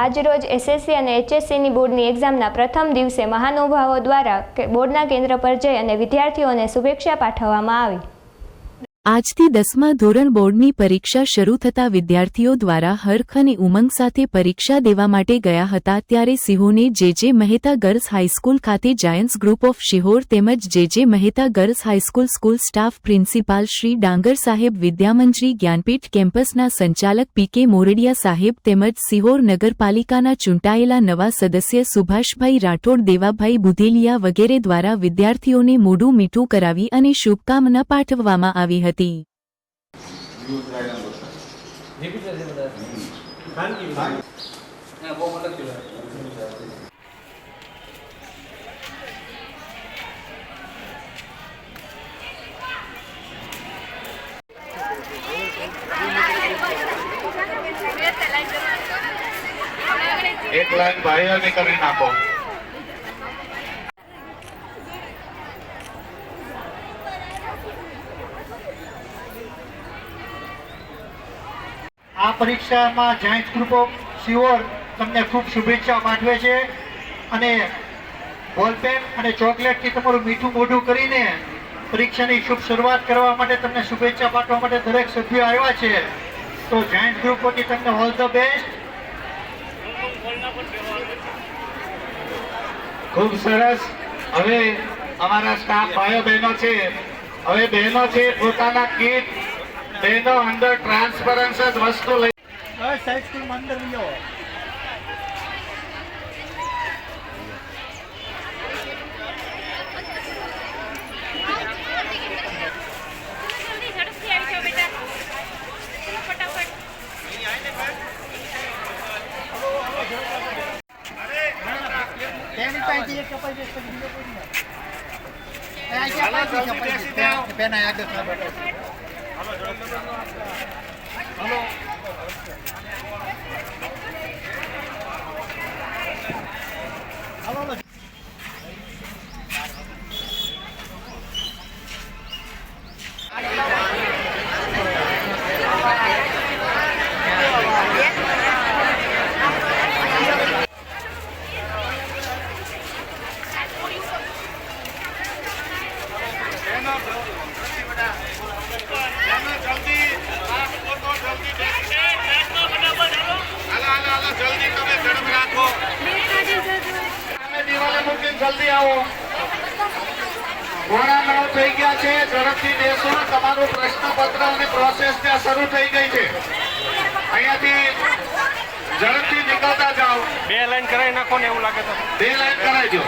આજરોજ એસએસસી અને એચએસસીની બોર્ડની એક્ઝામના પ્રથમ દિવસે મહાનુભાવો દ્વારા બોર્ડના કેન્દ્ર પર જઈ અને વિદ્યાર્થીઓને શુભેચ્છા પાઠવવામાં આવી. આજથી દસમા ધોરણ બોર્ડની પરીક્ષા શરૂ થતા વિદ્યાર્થીઓ દ્વારા હર્ખ અને ઉમંગ સાથે પરીક્ષા દેવા માટે ગયા હતા ત્યારે સિંહોને J J Mehta girls high school ખાતે જાયન્ટ્સ ગ્રુપ ઓફ શિહોર તેમજ J J Mehta girls high school school staff principal Shri Dangar સાહેબ વિદ્યામંત્રી જ્ઞાનપીઠ કેમ્પસના સંચાલક પી કે મોરડિયા સાહેબ તેમજ સિહોર નગરપાલિકાના ચૂંટાયેલા નવા સદસ્ય સુભાષભાઈ રાઠોડ, દેવાભાઈ બુધેલિયા વગેરે દ્વારા વિદ્યાર્થીઓને મોઢું મીઠું કરાવી અને શુભકામના પાઠવવામાં આવી હતી. એક લાઈન ભાઈઓની કરી નાખો. આ પરીક્ષામાં જાયન્ટ ગ્રુપ ઓફ તમને ખૂબ શુભેચ્છા પાઠવે છે અને બોલપેન અને ચોકલેટથી તમારું મીઠું મોઢું કરીને પરીક્ષાની શુભ શરૂઆત કરવા માટે તમને શુભેચ્છા પાઠવા માટે દરેક સભ્યો આવ્યા છે. તો જાયન્ટ ગ્રુપ વતી તમને ઓલ ધ બેસ્ટ. ખૂબ સરસ. હવે અમારા સ્ટાફ ભાઈઓ બહેનો છે. હવે બહેનો છે પોતાના કીટ બહેનો અંદર ટ્રાન્સપરન્સ જ વસ્તુ લઈ બસ હાઈસ્કૂલમાં અંદર લ્યો. તેની પેન આગળ ના બતાવો. હાલો હાલો જલ્દી તમે ઝડપ રાખો સામે દિવાલે મૂકીને જલ્દી આવો ઘોડા નવ થઈ ગયા છે ઝડપથી બેસો તમારું પ્રશ્નપત્ર અને પ્રોસેસ ત્યાં શરૂ થઈ ગઈ છે અહીંયાથી ઝડપથી નીકળતા જાઓ બે લાઈન કરાવી નાખો ને એવું લાગે તો બે લાઈન કરાવી દો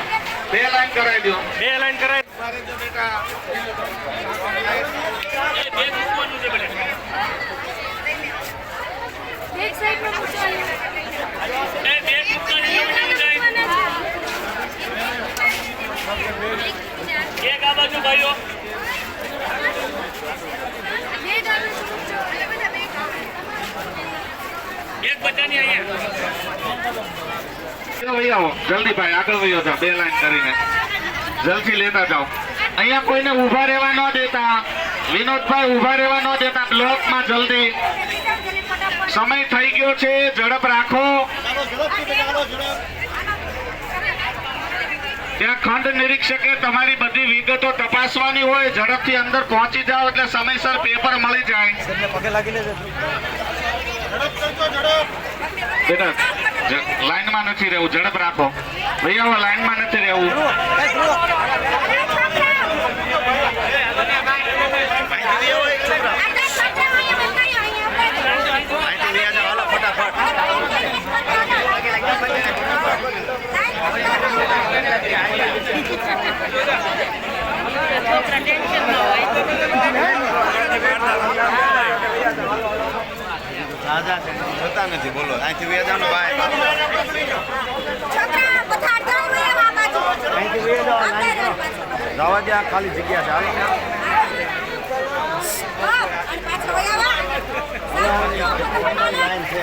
બે લાઈન કરાવી દો બે લાઈન કરાવી મારે જો બેટા એક સાઈડમાં પૂછવાનું એક આ બાજુ ભાઈઓ. જલ્દી ભાઈ, આગળ વયો જાઓ, બે લાઈન કરીને. જલ્દી લેતા જાઓ. અહીંયા કોઈને ઊભા રહેવા ન દેતા. વિનોદભાઈ ઊભા રહેવા ન દેતા. બ્લોકમાં જલ્દી. સમય થઈ ગયો છે. ઝડપ રાખો ચાલો ઝડપથી બેટા હાલો ઝડપ ત્યાં ખંડ નિરીક્ષકે તમારી બધી વિગતો તપાસવાની હોય ઝડપથી અંદર પહોંચી જાઓ એટલે સમયસર પેપર મળી જાય. બેટા લાઈનમાં નથી રહેવું ઝડપ રાખો. ભૈયા લાઈનમાં નથી રહેવું. જોતા નથી બોલો અહીંથી વેચાણ ભાઈ અહીંથી વેચાણ જવા દે ખાલી જગ્યા છે હાલો લાઈન છે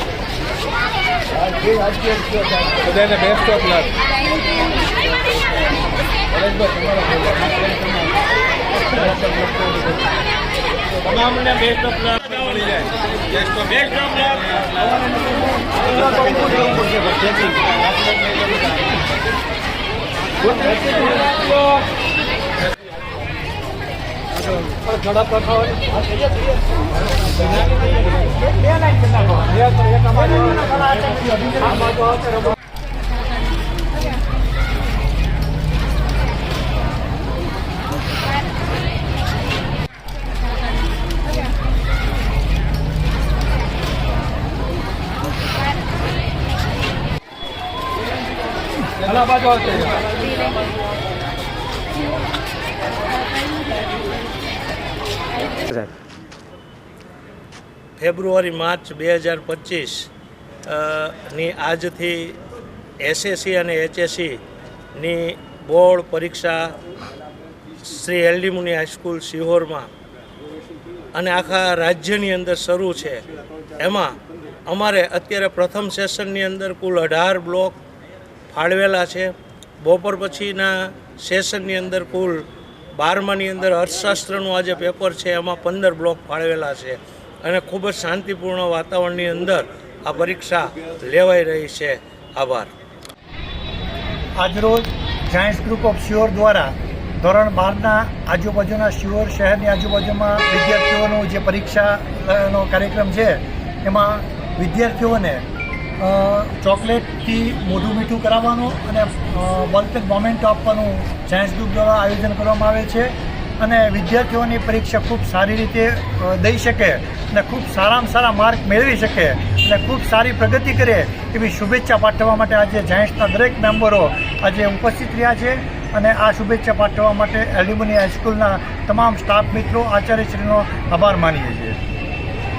બધાને બેસ્ટ ઓફ લક તમામને બેસ્ટ ઓફ લક મળી જાય. Best of best of luck ભલા બાજુ આવશે ફેબ્રુઆરી માર્ચ બે હજાર પચીસ. ની આજથી એસએસસી અને એચએસસીની બોર્ડ પરીક્ષા Shri L D Muni high school સિહોરમાં અને આખા રાજ્યની અંદર શરૂ છે. એમાં અમારે અત્યારે પ્રથમ સેશનની અંદર કુલ અઢાર બ્લોક ફાળવેલા છે. બપોર પછીના સેશનની અંદર કુલ બારમાની અંદર અર્થશાસ્ત્રનું આજે પેપર છે. એમાં પંદર બ્લોક ફાળવેલા છે. અને ખૂબ જ શાંતિપૂર્ણ વાતાવરણની અંદર આ પરીક્ષા લેવાઈ રહી છે. આભાર. આજરોજ સાયન્સ ગ્રુપ ઓફ શ્યોર દ્વારા ધોરણ બારના આજુબાજુના શિયોર શહેરની આજુબાજુમાં વિદ્યાર્થીઓનું જે પરીક્ષાનો કાર્યક્રમ છે, એમાં વિદ્યાર્થીઓને ચોકલેટથી મોઢું મીઠું કરાવવાનું અને બોલપેન મોમેન્ટ આપવાનું સાયન્સ ગ્રુપ દ્વારા આયોજન કરવામાં આવે છે. અને વિદ્યાર્થીઓની પરીક્ષા ખૂબ સારી રીતે દઈ શકે અને ખૂબ સારામાં સારા માર્ક મેળવી શકે અને ખૂબ સારી પ્રગતિ કરે એવી શુભેચ્છા પાઠવવા માટે આજે જાયન્ટ્સના દરેક મેમ્બરો આજે ઉપસ્થિત રહ્યા છે અને આ શુભેચ્છા પાઠવવા માટે એલ્યુમિની હાઈસ્કૂલના તમામ સ્ટાફ મિત્રો, આચાર્યશ્રીનો આભાર માનીએ છીએ.